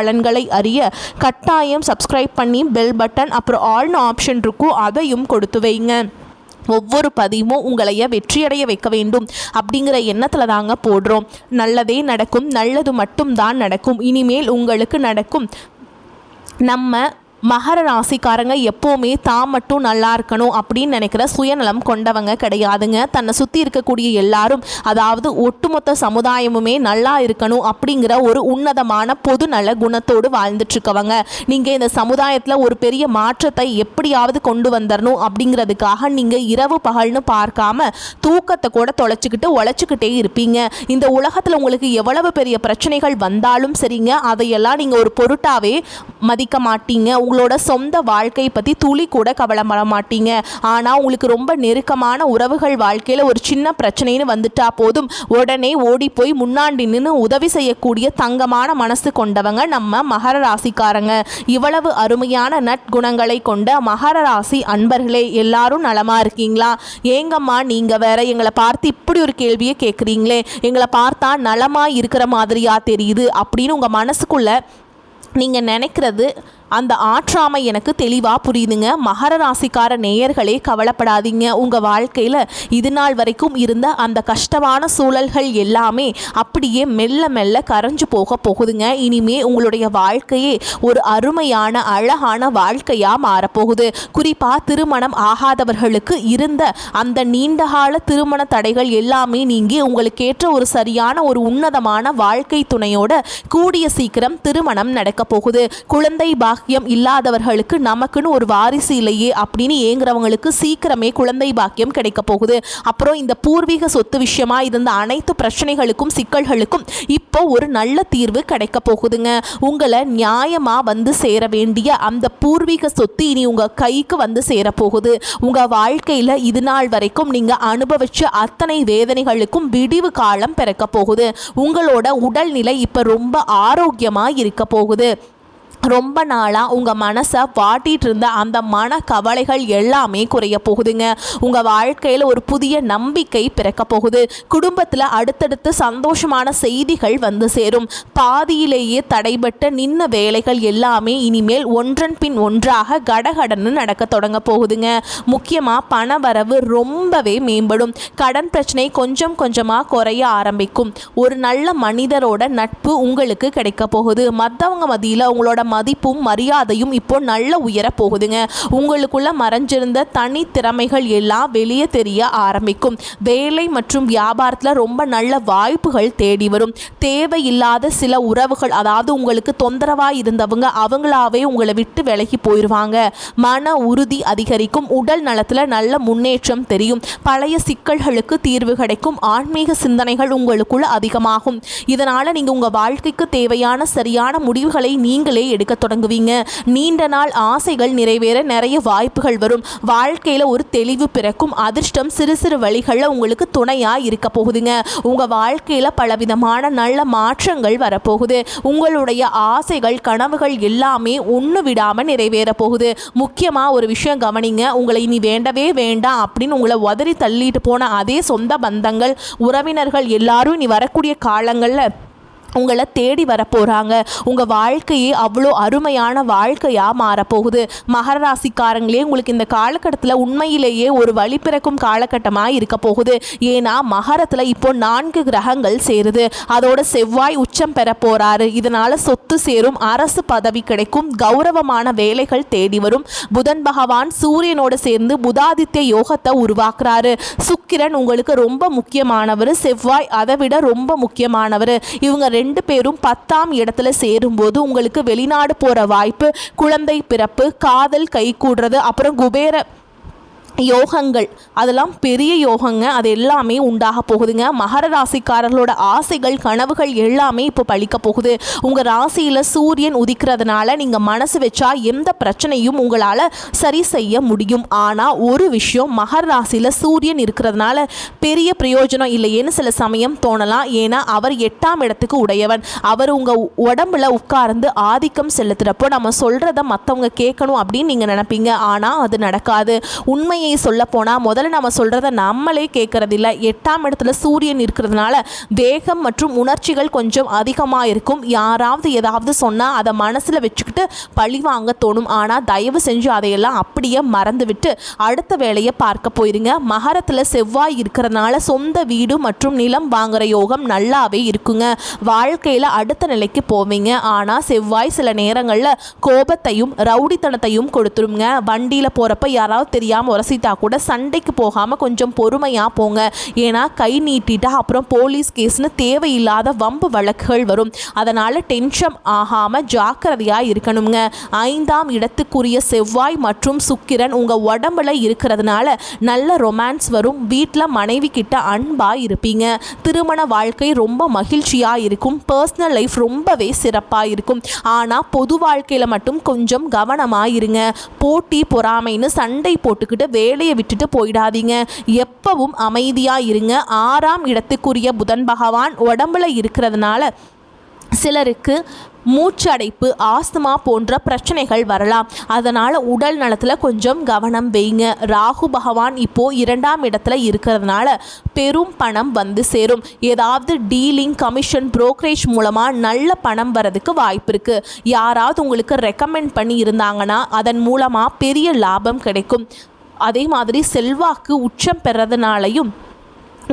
பலன்களை அறிய கட்டாயம் சப்ஸ்கிரைப் பண்ணி பெல் பட்டன் அப்புறம் ஆல்னு ஆப்ஷன் இருக்கும். அதையும் கொடுத்து வைங்க. ஒவ்வொரு பதிவும் உங்களைய வெற்றியடைய வைக்க வேண்டும். அப்படிங்கிற எண்ணத்தில் தாங்க போடுறோம். நல்லதே நடக்கும் நல்லது மட்டும்தான் நடக்கும். இனிமேல் உங்களுக்கு நடக்கும் நம்ம மகர ராசிக்காரங்க எப்போவுமே தான் மட்டும் நல்லா இருக்கணும் அப்படின்னு நினைக்கிற சுயநலம் கொண்டவங்க கிடையாதுங்க. தன்னை சுற்றி இருக்கக்கூடிய எல்லாரும் அதாவது ஒட்டுமொத்த சமுதாயமுமே நல்லா இருக்கணும் அப்படிங்கிற ஒரு உன்னதமான பொது நல குணத்தோடு வாழ்ந்துட்டுருக்கவங்க. நீங்கள் இந்த சமுதாயத்தில் ஒரு பெரிய மாற்றத்தை எப்படியாவது கொண்டு வந்துடணும் அப்படிங்கிறதுக்காக நீங்கள் இரவு பகல்னு பார்க்காம தூக்கத்தை கூட தொலைச்சிக்கிட்டு உழைச்சிக்கிட்டே இருப்பீங்க. இந்த உலகத்தில் உங்களுக்கு எவ்வளவு பெரிய பிரச்சனைகள் வந்தாலும் சரிங்க அதையெல்லாம் நீங்கள் ஒரு பொருட்டாவே மதிக்க மாட்டீங்க. உங்களோட சொந்த வாழ்க்கை பற்றி துளி கூட கவலைப்பட மாட்டீங்க. ஆனால் உங்களுக்கு ரொம்ப நெருக்கமான உறவுகள் வாழ்க்கையில் ஒரு சின்ன பிரச்சனைன்னு வந்துட்டா போதும். உடனே ஓடி போய் முன்னாடி நின்று உதவி செய்யக்கூடிய தங்கமான மனசு கொண்டவங்க நம்ம மகர ராசிக்காரங்க. இவ்வளவு அருமையான நற்குணங்களை கொண்ட மகர ராசி அன்பர்களே எல்லாரும் நலமா இருக்கீங்களா? ஏங்கம்மா நீங்க வேற எங்களை பார்த்து இப்படி ஒரு கேள்வியை கேட்குறீங்களே எங்களை பார்த்தா நலமா இருக்கிற மாதிரியா தெரியுது அப்படின்னு உங்க மனசுக்குள்ள நீங்கள் நினைக்கிறது அந்த ஆற்றாமை எனக்கு தெளிவாக புரியுதுங்க. மகர ராசிக்கார நேயர்களே கவலைப்படாதீங்க. உங்கள் வாழ்க்கையில் இது நாள் வரைக்கும் இருந்த அந்த கஷ்டமான சூழல்கள் எல்லாமே அப்படியே மெல்ல மெல்ல கரைஞ்சு போக போகுதுங்க. இனிமே உங்களுடைய வாழ்க்கையே ஒரு அருமையான அழகான வாழ்க்கையாக மாறப்போகுது. குறிப்பாக திருமணம் ஆகாதவர்களுக்கு இருந்த அந்த நீண்டகால திருமண தடைகள் எல்லாமே நீங்கி உங்களுக்கு ஏற்ற ஒரு சரியான ஒரு உன்னதமான வாழ்க்கை துணையோட கூடிய சீக்கிரம் திருமணம் நடக்க போகுது. குழந்தை பாக்கியம் இல்லாதவர்களுக்கு நமக்குன்னு ஒரு வாரிசு இல்லையே அப்படின்னு ஏங்குறவங்களுக்கு சீக்கிரமே குழந்தை பாக்கியம் கிடைக்க போகுது. அப்புறம் இந்த பூர்வீக சொத்து விஷயமா இருந்த அனைத்து பிரச்சனைகளுக்கும் சிக்கல்களுக்கும் இப்போ ஒரு நல்ல தீர்வு கிடைக்க போகுதுங்க. உங்களை நியாயமா வந்து சேர வேண்டிய அந்த பூர்வீக சொத்து இனி உங்க கைக்கு வந்து சேர போகுது. உங்க வாழ்க்கையில இது நாள் வரைக்கும் நீங்க அனுபவிச்ச அத்தனை வேதனைகளுக்கும் விடிவு காலம் பிறக்க போகுது. உங்களோட உடல்நிலை இப்ப ரொம்ப ஆரோக்கியமா இருக்க போகுது. ரொம்ப நாளாக உங்கள் மனசை வாட்டிகிட்டு இருந்த அந்த மன கவலைகள் எல்லாமே குறைய போகுதுங்க. உங்கள் வாழ்க்கையில் ஒரு புதிய நம்பிக்கை பிறக்க போகுது. குடும்பத்தில் அடுத்தடுத்து சந்தோஷமான செய்திகள் வந்து சேரும். பாதியிலேயே தடைபட்ட நின்ன வேலைகள் எல்லாமே இனிமேல் ஒன்றன் பின் ஒன்றாக கடகடன்னு நடக்க தொடங்க போகுதுங்க. முக்கியமாக பண வரவு ரொம்பவே மேம்படும். கடன் பிரச்சனை கொஞ்சம் கொஞ்சமாக குறைய ஆரம்பிக்கும். ஒரு நல்ல மனிதரோட நட்பு உங்களுக்கு கிடைக்க போகுது. மற்றவங்க மதியில் உங்களோட மதிப்பும் மரியாதையும் இப்போ நல்ல உயர போகுதுங்க. உங்களுக்குள்ள மறைஞ்சிருந்த தனி திறமைகள் எல்லாம் வெளியே தெரிய ஆரம்பிக்கும். வேலை மற்றும் வியாபாரத்தில் ரொம்ப நல்ல வாய்ப்புகள் தேடி வரும். தேவையில்லாத சில உறவுகள் அதாவது உங்களுக்கு தொந்தரவாக இருந்தவங்க அவங்களாவே உங்களை விட்டு விலகி போயிடுவாங்க மன உறுதி அதிகரிக்கும். உடல் நலத்தில் நல்ல முன்னேற்றம் தெரியும். பழைய சிக்கல்களுக்கு தீர்வு கிடைக்கும். ஆன்மீக சிந்தனைகள் உங்களுக்குள்ள அதிகமாகும். இதனால் நீங்கள் உங்கள் வாழ்க்கைக்கு தேவையான சரியான முடிவுகளை நீங்களே எடுக்க தொடங்குவீங்க. நீண்ட நாள் ஆசைகள் நிறைவேற நிறைய வாய்ப்புகள் வரும். வாழ்க்கையில் ஒரு தெளிவு பிறக்கும். அதிர்ஷ்டம் சிறு சிறு வழிகளில் உங்களுக்கு துணையாக இருக்க போகுதுங்க. உங்கள் வாழ்க்கையில் பலவிதமான நல்ல மாற்றங்கள் வரப்போகுது. உங்களுடைய ஆசைகள் கனவுகள் எல்லாமே ஒன்று விடாமல் நிறைவேற போகுது. முக்கியமாக ஒரு விஷயம் கவனிங்க. உங்களை இனி வேண்டவே வேண்டாம் அப்படின்னு உங்களை உதறி தள்ளிட்டு போன அதே சொந்த பந்தங்கள் உறவினர்கள் எல்லாரும் இனி வரக்கூடிய காலங்களில் உங்களை தேடி வரப்போகிறாங்க உங்கள் வாழ்க்கையே அவ்வளோ அருமையான வாழ்க்கையாக மாறப்போகுது. மகர ராசிக்காரங்களே உங்களுக்கு இந்த காலகட்டத்தில் உண்மையிலேயே ஒரு வழி பிறக்கும் காலகட்டமாக இருக்க போகுது. ஏன்னா மகரத்தில் இப்போ நான்கு கிரகங்கள் சேருது. அதோட செவ்வாய் உச்சம் பெற போகிறாரு இதனால் சொத்து சேரும் அரசு பதவி கிடைக்கும் கௌரவமான வேலைகள் தேடி வரும். புதன் பகவான் சூரியனோடு சேர்ந்து புதாதித்ய யோகத்தை உருவாக்குறாரு. சுக்கிரன் உங்களுக்கு ரொம்ப முக்கியமானவர். செவ்வாய் அதை விட ரொம்ப முக்கியமானவர். இவங்க ரெண்டு பேரும் பத்தாம் இடத்துல சேரும்போது உங்களுக்கு வெளிநாடு போகிற வாய்ப்பு குழந்தை பிறப்பு காதல் கை கூடுறது அப்புறம் குபேர யோகங்கள். அதெல்லாம் பெரிய யோகங்க. அது எல்லாமே உண்டாக போகுதுங்க. மகர ராசிக்காரர்களோட ஆசைகள் கனவுகள் எல்லாமே இப்போ பழிக்க போகுது. உங்கள் ராசியில் சூரியன் உதிக்கிறதுனால நீங்கள் மனசு வச்சா எந்த பிரச்சனையும் உங்களால் சரி செய்ய முடியும். ஆனால் ஒரு விஷயம் மகர ராசியில் சூரியன் இருக்கிறதுனால பெரிய பிரயோஜனம் இல்லையேன்னு சில சமயம் தோணலாம். ஏன்னா அவர் எட்டாம் இடத்துக்கு உடையவன். அவர் உங்கள் உடம்புல உட்கார்ந்து ஆதிக்கம் செலுத்துகிறப்போ நம்ம சொல்கிறத மற்றவங்க கேட்கணும் அப்படின்னு நீங்கள் நினைப்பீங்க. ஆனால் அது நடக்காது. உண்மையை சொல்ல போனால் முதல்ல நம்ம சொல்கிறத நம்மளே கேட்குறதில்ல எட்டாம் இடத்துல சூரியன் இருக்கிறதுனால தேகம் மற்றும் உணர்ச்சிகள் கொஞ்சம் அதிகமாக இருக்கும். யாராவது ஏதாவது சொன்னால் அதை மனசில் வச்சுக்கிட்டு பழி வாங்க தோணும். ஆனால் தயவு செஞ்சு அதையெல்லாம் அப்படியே மறந்துவிட்டு அடுத்த வேலையை பார்க்க போயிருங்க. மகரத்தில் செவ்வாய் இருக்கிறதுனால சொந்த வீடு மற்றும் நிலம் வாங்குற யோகம் நல்லாவே இருக்குங்க. வாழ்க்கையில் அடுத்த நிலைக்கு போவீங்க. ஆனால் செவ்வாய் சில நேரங்களில் கோபத்தையும் ரவுடித்தனத்தையும் கொடுத்துருங்க. வண்டியில் போகிறப்ப யாராவது தெரியாமல் ஒரு உரசிட்டா கூட சண்டைக்கு போகாமல் கொஞ்சம் பொறுமையாக போங்க. ஏன்னா கை நீட்டிட்டா அப்புறம் போலீஸ் கேஸ்னு தேவையில்லாத வம்பு வழக்குகள் வரும். அதனால் டென்ஷன் ஆகாமல் ஜாக்கிரதையாக இருக்கணுங்க. ஐந்தாம் இடத்துக்குரிய செவ்வாய் மற்றும் சுக்கிரன் உங்கள் உடம்புல இருக்கிறதுனால நல்ல ரொமான்ஸ் வரும். வீட்டில் மனைவி கிட்ட அன்பாக இருப்பீங்க. திருமண வாழ்க்கை ரொம்ப மகிழ்ச்சியாக இருக்கும். பர்சனல் லைஃப் ரொம்பவே சிறப்பாக இருக்கும். ஆனால் பொது வாழ்க்கையில் மட்டும் கொஞ்சம் கவனமாக இருங்க. போட்டி பொறாமைன்னு சண்டை போட்டுக்கிட்டு வேலையை விட்டுட்டு போயிடாதீங்க. எப்பவும் அமைதியாக இருங்க. ஆறாம் இடத்துக்குரிய புதன் பகவான் உடம்புல இருக்கிறதுனால சிலருக்கு மூச்சடைப்பு ஆஸ்துமா போன்ற பிரச்சனைகள் வரலாம். அதனால் உடல் நலத்தில் கொஞ்சம் கவனம் வைங்க. ராகு பகவான் இப்போது இரண்டாம் இடத்துல இருக்கிறதுனால பெரும் பணம் வந்து சேரும். ஏதாவது டீலிங் கமிஷன் புரோக்கரேஜ் மூலமாக நல்ல பணம் வரதுக்கு வாய்ப்பு இருக்குது யாராவது உங்களுக்கு ரெக்கமெண்ட் பண்ணி இருந்தாங்கன்னா அதன் மூலமாக பெரிய லாபம் கிடைக்கும். அதே மாதிரி செல்வாக்கு உச்சம் பெறதுனாலையும்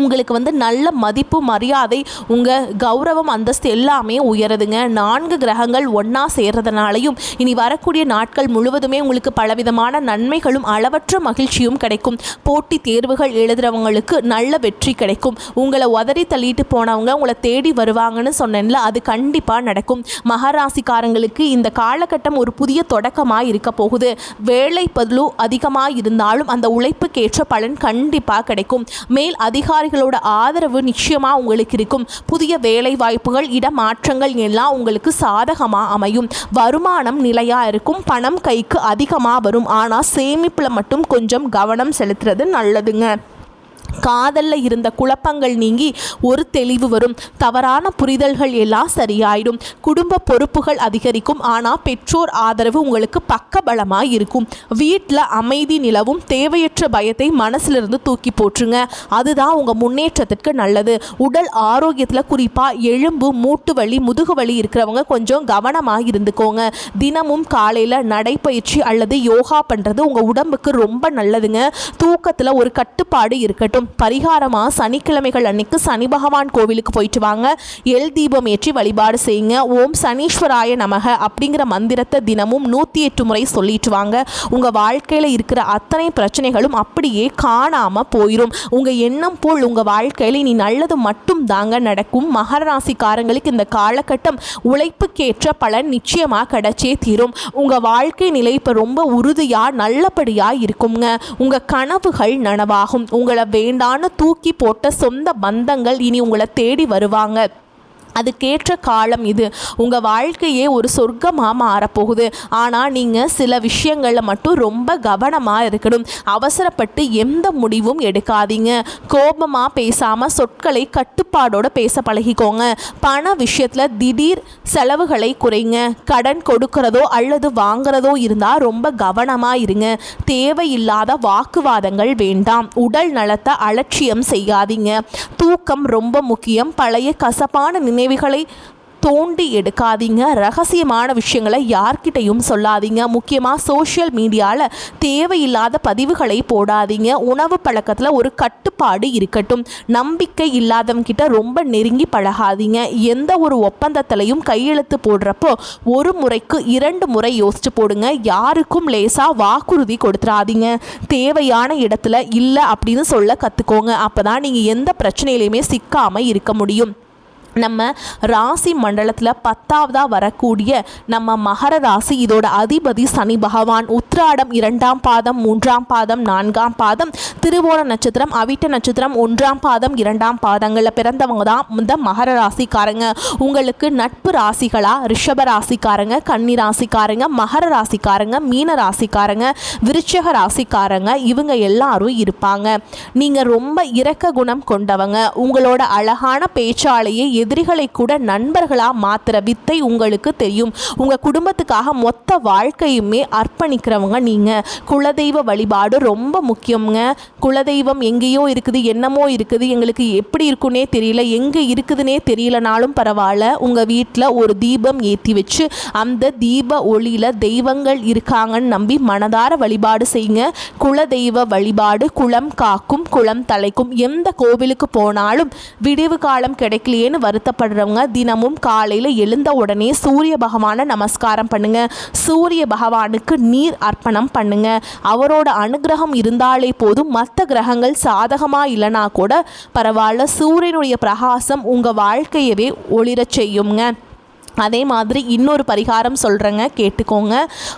உங்களுக்கு வந்து நல்ல மதிப்பு மரியாதை உங்கள் கௌரவம் அந்தஸ்து எல்லாமே உயருதுங்க. நான்கு கிரகங்கள் ஒன்றா சேர்றதுனாலையும் இனி வரக்கூடிய நாட்கள் முழுவதுமே உங்களுக்கு பலவிதமான நன்மைகளும் அளவற்ற மகிழ்ச்சியும் கிடைக்கும். போட்டி தேர்வுகள் எழுதுகிறவங்களுக்கு நல்ல வெற்றி கிடைக்கும். உங்களை உதறி தள்ளிட்டு போனவங்க உங்களை தேடி வருவாங்கன்னு சொன்னேன்ல அது கண்டிப்பாக நடக்கும். மகராசிக்காரங்களுக்கு இந்த காலகட்டம் ஒரு புதிய தொடக்கமாக இருக்க போகுது. வேலை பதிலு அதிகமாக இருந்தாலும் அந்த உழைப்புக்கேற்ற பலன் கண்டிப்பாக கிடைக்கும். மேல் அதிகாரி அதிகாரிகளோட ஆதரவு நிச்சயமாக உங்களுக்கு இருக்கும். புதிய வேலை வாய்ப்புகள் இடமாற்றங்கள் எல்லாம் உங்களுக்கு சாதகமாக அமையும். வருமானம் நிலையாக இருக்கும். பணம் கைக்கு அதிகமாக வரும். ஆனால் சேமிப்பில் மட்டும் கொஞ்சம் கவனம் செலுத்துறது நல்லதுங்க. காதலில் இருந்த குழப்பங்கள் நீங்கி ஒரு தெளிவு வரும். தவறான புரிதல்கள் எல்லாம் சரியாயிடும். குடும்ப பொறுப்புகள் அதிகரிக்கும். ஆனால் பெற்றோர் ஆதரவு உங்களுக்கு பக்கபலமாக இருக்கும். வீட்டில் அமைதி நிலவும். தேவையற்ற பயத்தை மனசிலிருந்து தூக்கி போற்றுங்க. அதுதான் உங்கள் முன்னேற்றத்திற்கு நல்லது. உடல் ஆரோக்கியத்தில் குறிப்பாக எலும்பு மூட்டு வலி முதுகு வலி இருக்கிறவங்க கொஞ்சம் கவனமாக இருந்துக்கோங்க. தினமும் காலையில் நடைப்பயிற்சி அல்லது யோகா பண்ணுறது உங்கள் உடம்புக்கு ரொம்ப நல்லதுங்க. தூக்கத்தில் ஒரு கட்டுப்பாடு இருக்கட்டும். பரிகாரமாக சனிக்கிழமைகள் அன்னைக்கு சனி பகவான் கோவிலுக்கு போயிட்டு வாங்க. எல் தீபம் ஏற்றி வழிபாடு செய்யுங்க. ஓம் சனீஸ்வராய நமக அப்படிங்கிற மந்திரத்தை தினமும் நூற்றி எட்டு முறை சொல்லிட்டு வாங்க. உங்கள் வாழ்க்கையில் இருக்கிற அத்தனை பிரச்சனைகளும் அப்படியே காணாமல் போயிடும் உங்கள் எண்ணம் போல் உங்கள் வாழ்க்கையில் இனி நல்லது மட்டும் தாங்க நடக்கும். மகர ராசிக்காரங்களுக்கு இந்த காலகட்டம் உழைப்புக்கேற்ற பலன் நிச்சயமாக கிடைச்சே தீரும். உங்கள் வாழ்க்கை நிலை இப்போ ரொம்ப உறுதியாக நல்லபடியாக இருக்குங்க உங்கள் கனவுகள் நனவாகும். உங்களை வேண்டான்னு தூக்கி போட்ட சொந்த பந்தங்கள் இனி உங்களை தேடி வருவாங்க. அதுக்கேற்ற காலம் இது. உங்கள் வாழ்க்கையே ஒரு சொர்க்கமாக மாறப்போகுது. ஆனால் நீங்கள் சில விஷயங்களில் மட்டும் ரொம்ப கவனமாக இருக்கணும். அவசரப்பட்டு எந்த முடிவும் எடுக்காதீங்க. கோபமாக பேசாமல் சொற்களை கட்டுப்பாடோடு பேச பழகிக்கோங்க. பண விஷயத்தில் திடீர் செலவுகளை குறைங்க. கடன் கொடுக்கிறதோ அல்லது வாங்குறதோ இருந்தால் ரொம்ப கவனமாக இருங்க. தேவையில்லாத வாக்குவாதங்கள் வேண்டாம். உடல் நலத்தை அலட்சியம் செய்யாதீங்க. தூக்கம் ரொம்ப முக்கியம். பழைய கசப்பான நினைவு நினைவுகளை தோண்டி எடுக்காதீங்க. ரகசியமான விஷயங்களை யார்கிட்டையும் சொல்லாதீங்க. முக்கியமாக சோஷியல் மீடியாவில் தேவையில்லாத பதிவுகளை போடாதீங்க. உணவு பழக்கத்தில் ஒரு கட்டுப்பாடு இருக்கட்டும். நம்பிக்கை இல்லாதவங்கிட்ட ரொம்ப நெருங்கி பழகாதீங்க. எந்த ஒரு ஒப்பந்தத்திலையும் கையெழுத்து போடுறப்போ ஒரு முறைக்கு இரண்டு முறை யோசிச்சு போடுங்க. யாருக்கும் லேசாக வாக்குறுதி கொடுத்துடாதீங்க தேவையான இடத்துல இல்லை அப்படின்னு சொல்ல கற்றுக்கோங்க அப்போ தான் நீங்கள் எந்த பிரச்சனையிலையுமே சிக்காமல் இருக்க முடியும். நம்ம ராசி மண்டலத்தில் பத்தாவதாக வரக்கூடிய நம்ம மகர ராசி இதோட அதிபதி சனி பகவான் உத்ராடம் இரண்டாம் பாதம் மூன்றாம் பாதம் நான்காம் பாதம் திருவோண நட்சத்திரம் அவிட்ட நட்சத்திரம் ஒன்றாம் பாதம் இரண்டாம் பாதங்களில் பிறந்தவங்க தான் இந்த மகர ராசிக்காரங்க. உங்களுக்கு நட்பு ராசிகளாக ரிஷப ராசிக்காரங்க கன்னி ராசிக்காரங்க மகர ராசிக்காரங்க மீன ராசிக்காரங்க விருச்சக ராசிக்காரங்க இவங்க எல்லாரும் இருப்பாங்க. நீங்கள் ரொம்ப இரக்க குணம் கொண்டவங்க. உங்களோட அழகான பேச்சாலேயே எதிரிகளை கூட நண்பர்களாக மாற்றுற வித்தை உங்களுக்கு தெரியும். உங்கள் குடும்பத்துக்காக மொத்த வாழ்க்கையுமே அர்ப்பணிக்கிறவங்க நீங்கள் குலதெய்வ வழிபாடு ரொம்ப முக்கியங்க குலதெய்வம் எங்கேயோ இருக்குது என்னமோ இருக்குது எங்களுக்கு எப்படி இருக்குன்னே தெரியல எங்கே இருக்குதுன்னே தெரியலனாலும் பரவாயில்ல. உங்கள் வீட்டில் ஒரு தீபம் ஏற்றி வச்சு அந்த தீப ஒளியில் தெய்வங்கள் இருக்காங்கன்னு நம்பி மனதார வழிபாடு செய்யுங்க. குலதெய்வ வழிபாடு குளம் காக்கும் குளம் தலைக்கும் எந்த கோவிலுக்கு போனாலும் விடிவு காலம் கிடைக்கலையேன்னு வருத்தப்படுறவங்க தினமும் காலையில் எழுந்த உடனே சூரிய பகவானை நமஸ்காரம் பண்ணுங்க. சூரிய பகவானுக்கு நீர் அர்ப்பணம் பண்ணுங்க. அவரோட அனுகிரகம் இருந்தாலே போதும். மற்ற கிரகங்கள் சாதகமாக இல்லைனா கூட பரவாயில்ல. சூரியனுடைய பிரகாசம் உங்கள் வாழ்க்கையவே ஒளிரச் செய்யுங்க. அதே மாதிரி இன்னொரு பரிகாரம் சொல்கிறேங்க கேட்டுக்கோங்க.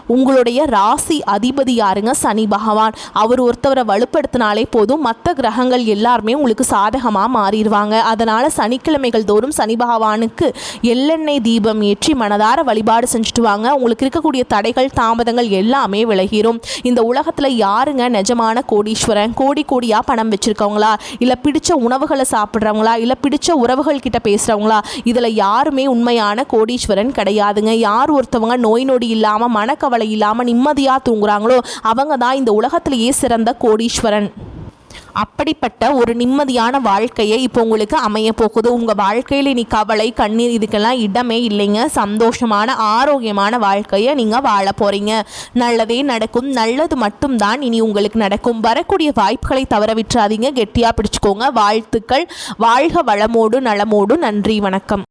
உங்களுடைய ராசி அதிபதி யாருங்க? சனி பகவான். அவர் ஒருத்தவரை வலுப்படுத்தினாலே போதும் மற்ற கிரகங்கள் எல்லாருமே உங்களுக்கு சாதகமாக மாறிடுவாங்க. அதனால் சனிக்கிழமைகள் தோறும் சனி பகவானுக்கு எள்ளெண்ணெய் தீபம் ஏற்றி மனதார வழிபாடு செஞ்சுட்டு வாங்க. உங்களுக்கு இருக்கக்கூடிய தடைகள் தாமதங்கள் எல்லாமே விலகிடும் இந்த உலகத்தில் யாருங்க நிஜமான கோடீஸ்வரன்? கோடி கோடியாக பணம் வச்சுருக்கவங்களா? இல்லை பிடிச்ச உணவுகளை சாப்பிட்றவங்களா? இல்லை பிடிச்ச உறவுகள் கிட்ட பேசுகிறவங்களா இதில் யாருமே உண்மையான கோடீஸ்வரன் கிடையாதுங்க. யார் ஒருத்தவங்க நோய் நொடி இல்லாமல் மனக்கவலை இல்லாமல் நிம்மதியாக தூங்குறாங்களோ அவங்க தான் இந்த உலகத்திலேயே சிறந்த கோடீஸ்வரன். அப்படிப்பட்ட ஒரு நிம்மதியான வாழ்க்கையை இப்போ உங்களுக்கு அமைய போகுது. உங்கள் வாழ்க்கையில் இனி கவலை கண்ணீர் இதுக்கெல்லாம் இடமே இல்லைங்க. சந்தோஷமான ஆரோக்கியமான வாழ்க்கையை நீங்கள் வாழ போகிறீங்க நல்லதே நடக்கும் நல்லது மட்டும்தான் இனி உங்களுக்கு நடக்கும். வரக்கூடிய வாய்ப்புகளை தவற விட்டுறாதீங்க. கெட்டியாக பிடிச்சிக்கோங்க. வாழ்த்துக்கள். வாழ்க வளமோடு நலமோடு. நன்றி வணக்கம்.